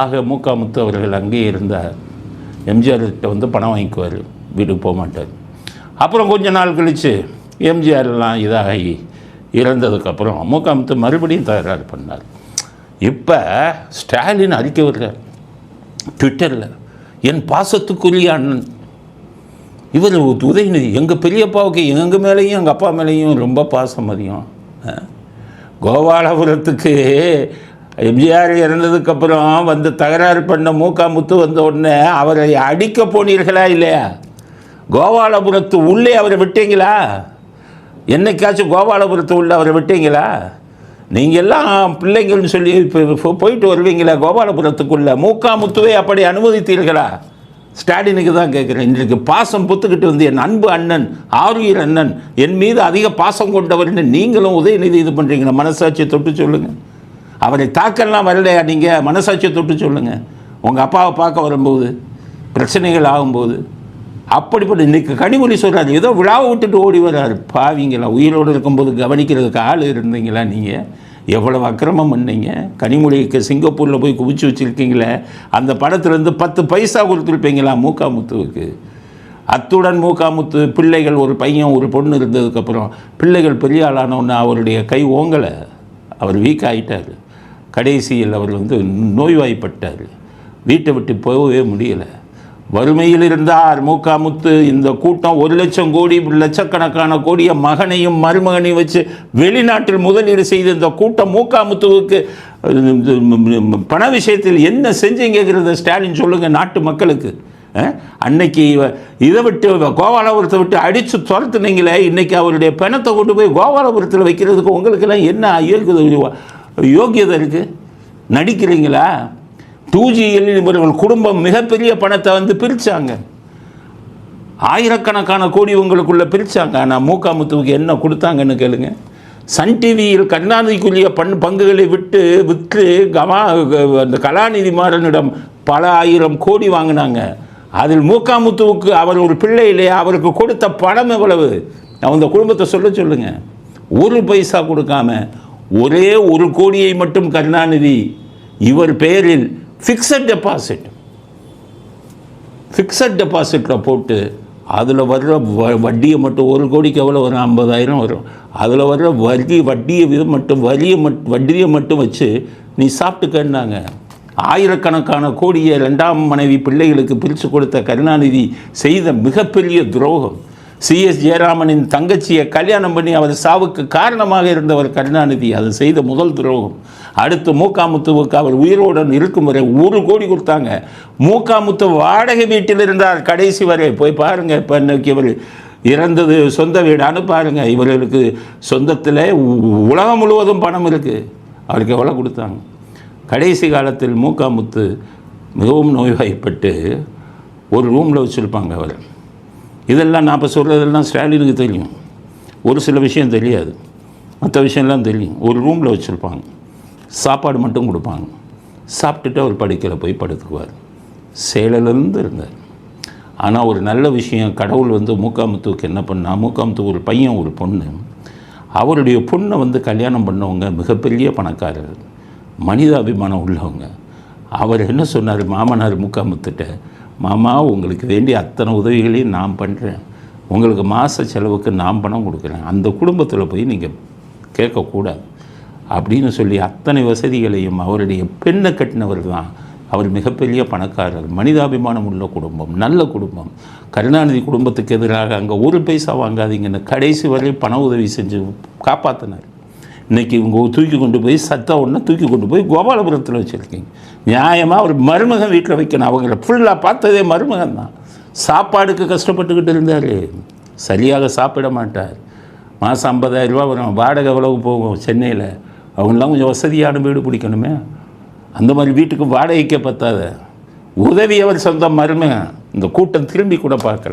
ஆக மூக்காமுத்து அவர்கள் அங்கேயே இருந்தார். எம்ஜிஆர்கிட்ட வந்து பணம் வாங்கிக்குவார். வீட்டுக்கு போக மாட்டார். அப்புறம் கொஞ்ச நாள் கழித்து எம்ஜிஆர் எல்லாம் இதாகி இறந்ததுக்கப்புறம் மூக்காமுத்து மறுபடியும் தகராறு பண்ணார். இப்போ ஸ்டாலின் அறிக்கை விடுறார் ட்விட்டரில் என் பாசத்துக்குரிய அண்ணன். இவர் உதயநிதி. எங்கள் பெரியப்பாவுக்கு எங்கள் மேலேயும் எங்கள் அப்பா மேலேயும் ரொம்ப பாசம் அதிகம். கோபாலபுரத்துக்கு எம்ஜிஆர் இறந்ததுக்கப்புறம் வந்து தகராறு பண்ண மூக்காமுத்து வந்த உடனே அவரை அடிக்க போனீர்களா இல்லையா? கோபாலபுரத்து உள்ளே அவரை விட்டீங்களா? என்னைக்காச்சும் கோபாலபுரத்து உள்ளே அவரை விட்டீங்களா? நீங்கள் எல்லாம் பிள்ளைங்கள்னு சொல்லி இப்போ போயிட்டு வருவீங்களா கோபாலபுரத்துக்குள்ள? மூக்காமுத்துவை அப்படி அனுமதித்தீர்களா? ஸ்டாலினுக்கு தான் கேட்குறேன். இன்றைக்கு பாசம் புத்துக்கிட்டு வந்து என் அன்பு அண்ணன் ஆரியர் அண்ணன் என் மீது அதிக பாசம் கொண்டவர்னு நீங்களும் உதயநிதி இது பண்ணுறீங்களா? மனசாட்சியை தொட்டு சொல்லுங்கள் அவரை தாக்கலாம் வரலையா? நீங்கள் மனசாட்சியை தொட்டு சொல்லுங்கள் உங்கள் அப்பாவை பார்க்க வரும்போது பிரச்சனைகள் ஆகும்போது அப்படிப்பட்ட இன்னைக்கு கனிமொழி சொல்கிறாரு ஏதோ விழாவை விட்டுட்டு ஓடி வர்றாரு. பாவிங்களா? உயிரோடு இருக்கும்போது கவனிக்கிறதுக்கு ஆள் இருந்தீங்களா நீங்கள் எவ்வளவு அக்கிரமம் பண்ணீங்க? கனிமொழிக்கு சிங்கப்பூரில் போய் குவிச்சு வச்சுருக்கீங்களே. அந்த படத்துலேருந்து பத்து பைசா கொடுத்துருப்பீங்களா மூக்காமுத்துவுக்கு? அத்துடன் மூக்காமுத்து பிள்ளைகள் ஒரு பையன் ஒரு பொண்ணு இருந்ததுக்கப்புறம் பிள்ளைகள் பெரிய ஆளானோன்னு அவருடைய கை ஓங்கலை. அவர் வீக் ஆகிட்டார் கடைசியில் அவர் வந்து நோய்வாய்ப்பட்டார் வீட்டை விட்டு போகவே முடியலை. வறுமையில் இருந்தார் மூக்காமுத்து. இந்த கூட்டம் ஒரு லட்சம் கோடி லட்சக்கணக்கான கோடிய மகனையும் மருமகனையும் வச்சு வெளிநாட்டில் முதலீடு செய்த இந்த கூட்டம் மூக்காமுத்துவுக்கு பண விஷயத்தில் என்ன செஞ்சீங்கிறத ஸ்டாலின் சொல்லுங்கள் நாட்டு மக்களுக்கு. அன்னைக்கு இவ- இதை விட்டு கோபாலபுரத்தை விட்டு அடித்து துரத்துனீங்களே இன்னைக்கு அவருடைய பணத்தை கொண்டு போய் கோபாலபுரத்தில் வைக்கிறதுக்கு உங்களுக்கெல்லாம் என்ன இருக்குது யோக்கியதை இருக்குது நடிக்கிறீங்களா? டூஜி இவர்கள் குடும்பம் மிகப்பெரிய பணத்தை வந்து பிரித்தாங்க ஆயிரக்கணக்கான கோடி உங்களுக்குள்ளே பிரித்தாங்க ஆனால் மூக்காமுத்துவுக்கு என்ன கொடுத்தாங்கன்னு கேளுங்க. சன் டிவியில் கருணாநிதிக்குரிய பண் பங்குகளை விட்டு விற்று கமா அந்த கலாநிதி மாறனிடம் பல ஆயிரம் கோடி வாங்கினாங்க. அதில் மூக்காமுத்துவுக்கு அவர் ஒரு பிள்ளை இல்லையா? அவருக்கு கொடுத்த பணம் எவ்வளவு? அந்த குடும்பத்தை சொல்ல சொல்லுங்கள் ஒரு பைசா கொடுக்காம ஒரே ஒரு கோடியை மட்டும் கருணாநிதி இவர் பெயரில் ஃபிக்ஸட் டெபாசிட் ஃபிக்ஸட் டெபாசிட்டில் போட்டு அதில் வர்ற வ- வட்டியை மட்டும் ஒரு கோடிக்கு எவ்வளோ வரும்? ஐம்பதாயிரம் வரும். அதில் வர்ற வரி வட்டியை இது மட்டும் வரியை மட் வட்டியை மட்டும் வச்சு நீ சாப்பிட்டுக்கன்னாங்க. ஆயிரக்கணக்கான கோடியை ரெண்டாம் மனைவி பிள்ளைகளுக்கு பிரித்து கொடுத்த கருணாநிதி செய்த மிகப்பெரிய துரோகம். சிஎஸ் ஜெயராமனின் தங்கச்சியை கல்யாணம் பண்ணி அவர் சாவுக்கு காரணமாக இருந்தவர் கருணாநிதி. அது செய்த முதல் துரோகம். அடுத்து மூக்காமுத்துவுக்கு அவர் உயிரோடன் இருக்கும் வரை ஒரு கோடி கொடுத்தாங்க. மூக்காமுத்து வாடகை வீட்டில் இருந்தார் கடைசி வரை. போய் பாருங்கள் இப்போ இன்னைக்கு இவர் இறந்தது சொந்த வீடான்னு பாருங்க. இவர்களுக்கு சொந்தத்தில் உ- உலகம் முழுவதும் பணம் இருக்குது அவருக்கு எவ்வளோ கொடுத்தாங்க? கடைசி காலத்தில் மூக்காமுத்து மிகவும் நோய்வாய்ப்பட்டு ஒரு ரூமில் வச்சுருப்பாங்க அவர். இதெல்லாம் நான் இப்போ சொல்கிறதெல்லாம் ஸ்டாலினுக்கு தெரியும். ஒரு சில விஷயம் தெரியாது. மற்ற விஷயம்லாம் தெரியும். ஒரு ரூமில் வச்சுருப்பாங்க. சாப்பாடு மட்டும் கொடுப்பாங்க. சாப்பிட்டுட்டு அவர் படுக்கையில் போய் படுத்துக்குவார். சேலலேருந்து இருந்தார். ஆனால் ஒரு நல்ல விஷயம் கடவுள் வந்து மூக்காமுத்துவுக்கு என்ன பண்ணா மூக்காமுத்து ஒரு பையன் ஒரு பொண்ணு. அவருடைய பொண்ணை வந்து கல்யாணம் பண்ணவங்க மிகப்பெரிய பணக்காரர். மனிதாபிமானம் உள்ளவங்க. அவர் என்ன சொன்னார் மாமனார் மூக்காமுத்துட்ட? மாமா உங்களுக்கு வேண்டிய அத்தனை உதவிகளையும் நான் பண்ணுறேன் உங்களுக்கு மாத செலவுக்கு நான் பணம் கொடுக்குறேன். அந்த குடும்பத்தில் போய் நீங்கள் கேட்கக்கூடாது. அப்படின்னு சொல்லி அத்தனை வசதிகளையும் அவருடைய பெண்ணை கட்டினவர் தான் அவர் மிகப்பெரிய பணக்காரர். மனிதாபிமானம் உள்ள குடும்பம் நல்ல குடும்பம். கருணாநிதி குடும்பத்துக்கு எதிராக அங்கே ஒரு பைசா வாங்காதீங்கன்னு கடைசி வரை பண உதவி செஞ்சு காப்பாற்றினார் இன்றைக்கி இவங்க தூக்கி கொண்டு போய் சத்த ஒன்று தூக்கி கொண்டு போய் கோபாலபுரத்தில் வச்சுருக்கீங்க. நியாயமாக ஒரு மருமகன் வீட்டில் வைக்கணும். அவங்கள ஃபுல்லாக பார்த்ததே மருமகன் தான். சாப்பாடுக்கு கஷ்டப்பட்டுக்கிட்டு இருந்தார். சரியாக சாப்பிட மாட்டார். மாதம் ஐம்பதாயிரரூபா வரும். வாடகை எவ்வளவு போகும் சென்னையில்? அவங்களாம் கொஞ்சம் வசதியான வீடு பிடிக்கணுமே. அந்த மாதிரி வீட்டுக்கு வாடகைக்கே பத்தாத. உதவி அவர் சொந்த மருமகன். இந்த கூட்டம் திரும்பி கூட பார்க்கல.